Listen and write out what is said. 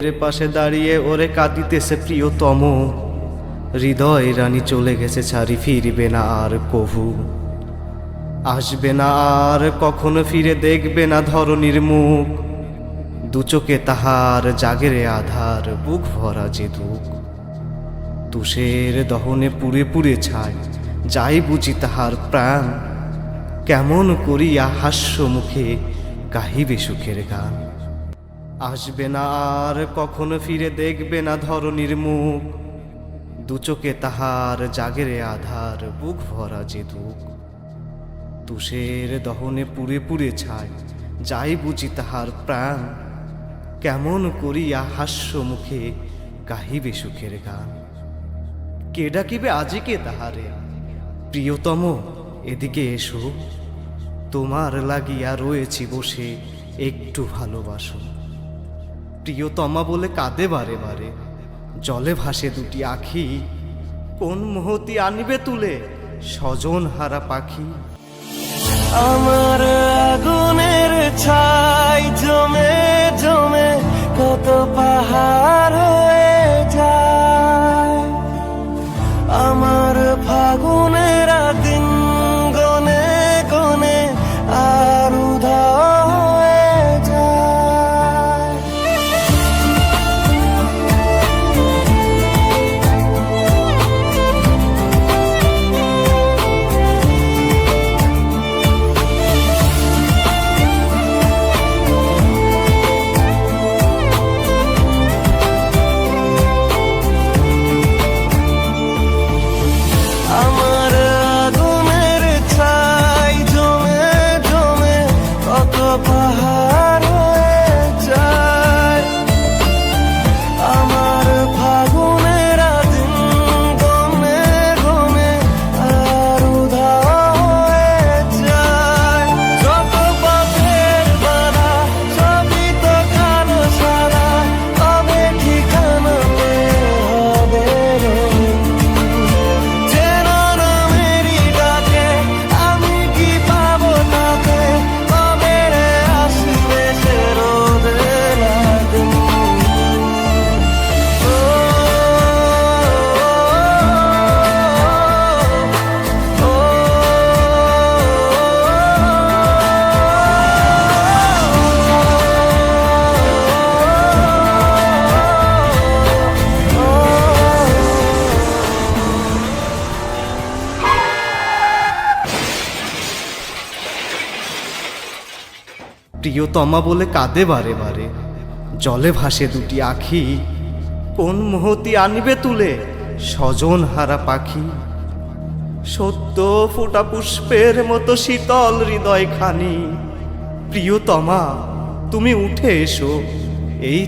পাশে দাঁড়িয়ে ওরে কাঁদিতেছে প্রিয়তম। হৃদয় রানী চলে গেছে, ছাড়ি ফিরবে না আর কভু। আসবে না আর কখনো ফিরে দেখবে না ধরনীর মুখ। দু চোখে তাহার জাগেরে আধার, বুক ভরা যে দুঃখ। তুষের দহনে পুড়ে পুড়ে ছায় যাই বুঝি তাহার প্রাণ। কেমন করিয়া হাস্য মুখে কাহিবে সুখের গান। আসবে না আর কখনো ফিরে দেখবে না ধরনীর মুখ। দু চোখে তাহার জাগেরে আধার, বুক ভরা যে দুঃখ। তুষের দহনে পুড়ে পুড়ে ছায়, যাই বুঝি তাহার প্রাণ। কেমন করিয়া হাস্য মুখে গাহিবে সুখের গান। কে ডাকিবে আজিকে তাহারে? প্রিয়তম, এদিকে এসো। তোমার লাগিয়া রয়েছি বসে, একটু ভালোবাসো। প্রিয়তমা বলে কাঁদে বারে বারে। জলে ভাসে দুটি আখি, কোন মুহূর্তে আনিবে তুলে স্বজন হারা পাখি। আমার আগুনের ছাই জমে জমে কত পাহাড় হয়ে যায়। আমার ফাগুনের দিন প্রিয়তমা বলে কাঁদে বারে বারে। জলে ভাসে দুটি আখি, কোন মুহূর্তে আনিবে তুলে? স্বজন হারা পাখি। সত্য ফোটা পুষ্পের মতো শীতল হৃদয় খানি প্রিয়তমা, তুমি উঠে এসো, এই